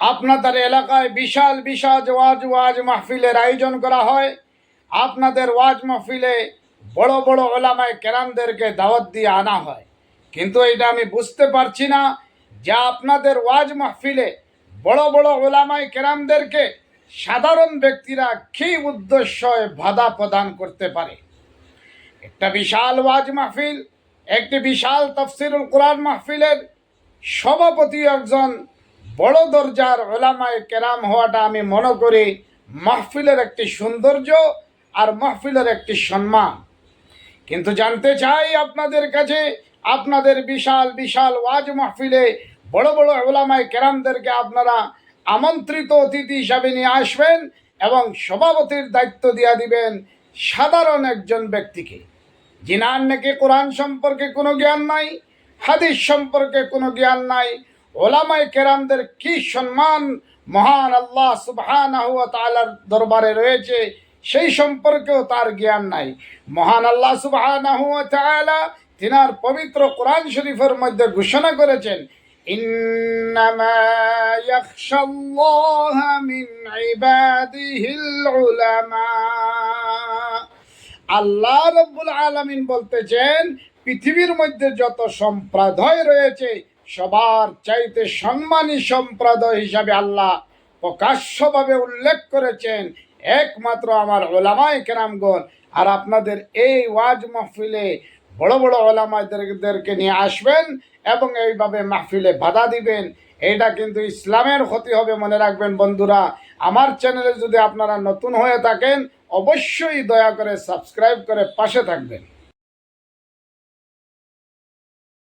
আপনাদের এলাকায় বিশাল বিশাল ওয়াজ ওয়াজ মাহফিলের আয়োজন করা হয়। আপনাদের ওয়াজ মাহফিলে বড় বড় ওলামায় কেরামদেরকে দাওয়াত দিয়ে আনা হয়। কিন্তু এটা আমি বুঝতে পারছি না যে আপনাদের ওয়াজ মাহফিলে বড় বড় ওলামায় কেরামদেরকে সাধারণ ব্যক্তিরা কী উদ্দেশ্যে বাধা প্রদান করতে পারে? একটা বিশাল ওয়াজ মাহফিল, একটি বিশাল তফসিরুল কোরআন মাহফিলের সভাপতি একজন বড় দরজার ওলামায় কেরাম হওয়াটা আমি মনে করি মাহফিলের একটি সৌন্দর্য আর মাহফিলের একটি সম্মান। কিন্তু জানতে চাই আপনাদের কাছে, আপনাদের বিশাল বিশাল ওয়াজ মাহফিলে বড় বড় ওলামায় কেরামদেরকে আপনারা আমন্ত্রিত অতিথি হিসাবে নিয়ে আসবেন এবং সভাপতির দায়িত্ব দিয়ে দিবেন সাধারণ একজন ব্যক্তিকে। যিনার নাকি কোরআন সম্পর্কে কোনো জ্ঞান নাই, হাদিস সম্পর্কে কোনো জ্ঞান নাই ওলামায় কেরামদের কি সম্মান মহান আল্লাহ সুবহানাহু ওয়া দরবারে রয়েছে, সেই সম্পর্কেও তার জ্ঞান নাই। মহান আল্লাহ সুবহানাহু ওয়া তিনার পবিত্র কোরআন শরীফের মধ্যে ঘোষণা করেছেন আল্লাহ রব্বুল আলামিন বলতেছেন, পৃথিবীর মধ্যে যত সম্প্রদায় রয়েছে সবার চাইতে সম্মানী সম্প্রদায় হিসাবে আল্লাহ প্রকাশ্যভাবে উল্লেখ করেছেন, একমাত্র আমার ওলামায় কেরামগণ। আর আপনাদের এই ওয়াজ মাহফিলে বড় বড় ওলামাদেরকে নিয়ে আসবেন এবং এইভাবে মাহফিলে বাধা দিবেন, এটা কিন্তু ইসলামের ক্ষতি হবে মনে রাখবেন বন্ধুরা। আমার চ্যানেলে যদি আপনারা নতুন হয়ে থাকেন, অবশ্যই দয়া করে সাবস্ক্রাইব করে পাশে থাকবেন।